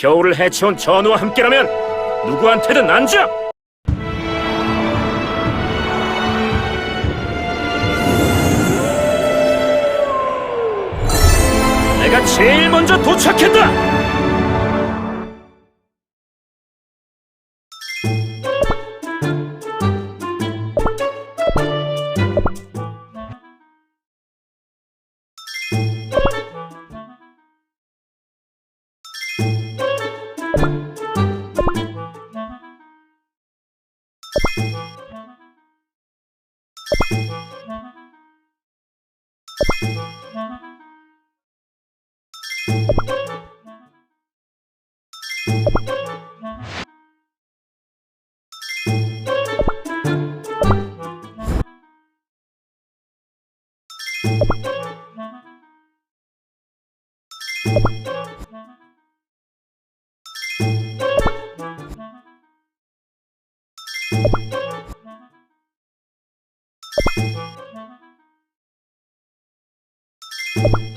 겨울을 해치운 전우와 함께라면 누구한테든 안져! 내가 제일 먼저 도착했다! you you